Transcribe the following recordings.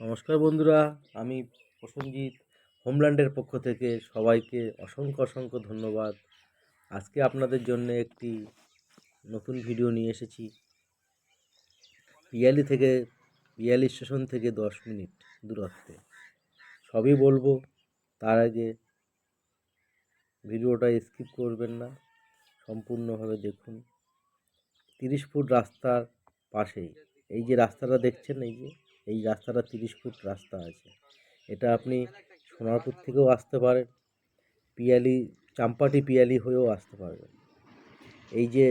নমস্কার বন্ধুরা, আমি প্রসেনজিৎ, হোমল্যান্ডের পক্ষ থেকে সবাইকে অসংখ্য অসংখ্য ধন্যবাদ। আজকে আপনাদের জন্য একটি নতুন ভিডিও নিয়ে এসেছি। পিয়ালি থেকে, পিয়ালি স্টেশন থেকে দশ মিনিট দূরত্বে। সবই বলব, তার আগে ভিডিওটা স্কিপ করবেন না, সম্পূর্ণভাবে দেখুন। তিরিশ ফুট রাস্তার পাশেই, এই যে রাস্তাটা দেখছেন, এই যে এই রাস্তাটা তিরিশ ফুট রাস্তা আছে। এটা আপনি সোনারপুর থেকেও আসতে পারেন, পিয়ালি, চাম্পাটি পিয়ালি হয়েও আসতে পারবেন। এই যে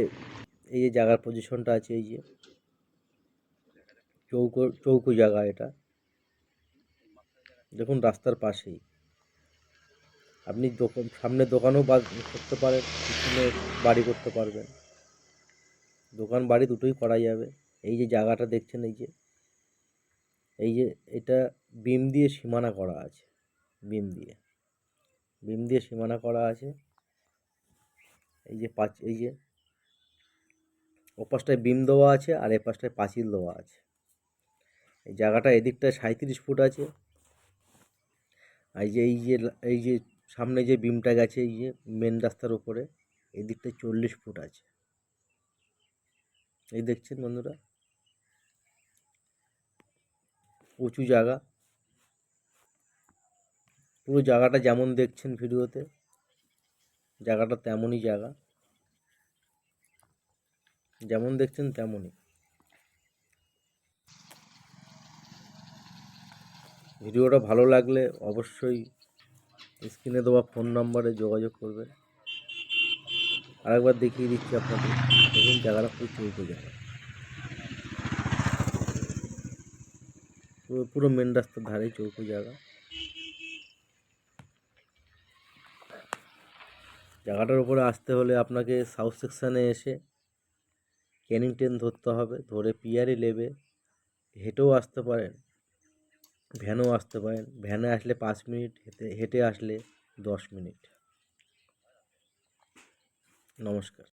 এই যে জায়গার পজিশনটা আছে, এই যে চৌকো চৌকো জায়গা এটা। দেখুন রাস্তার পাশেই। আপনি দোকান, সামনে দোকানও করতে পারেন, পিছনে বাড়ি করতে পারবেন। দোকান বাড়ি দুটোই করা যাবে। এই যে জায়গাটা দেখছেন, এই যে এই যে এটা বিম দিয়ে সীমানা করা আছে, বিম দিয়ে। বিম দিয়ে সীমানা করা আছে। এই যে পাঁচ, এই যে ওপাশটায় বিম দেওয়া আছে আর এ পাশটায় পাঁচিল দেওয়া আছে। এই জায়গাটা এদিকটায় সাঁত্রিশ ফুট আছে। আর এই যে এই যে এই যে সামনে যে বিমটা গেছে, এই যে মেন রাস্তার উপরে, এদিকটায় চল্লিশ ফুট আছে। এই দেখছেন বন্ধুরা? উঁচু জায়গা। পুরো জায়গাটা যেমন দেখছেন ভিডিওতে, জায়গাটা তেমনই জায়গা। যেমন দেখছেন তেমনই। ভিডিওটা ভালো লাগলে অবশ্যই স্ক্রিনে দেওয়া ফোন নম্বরে যোগাযোগ করবেন। আরেকবার দেখিয়ে দিচ্ছি আপনাদের, দেখুন জায়গাটা খুব চৌকো জায়গা পুরো পুরো মেন রাস্তার ধারেই চৌকো জায়গা। জায়গাটার উপরে আসতে হলে আপনাকে সাউথ সেকশানে এসে ক্যানিং ট্রেন ধরতে হবে, ধরে পিয়ারি লেবে, হেঁটেও আসতে পারেন ভ্যানও আসতে পারেন। ভ্যানে আসলে পাঁচ মিনিট, হেঁটে হেঁটে আসলে দশ মিনিট। নমস্কার।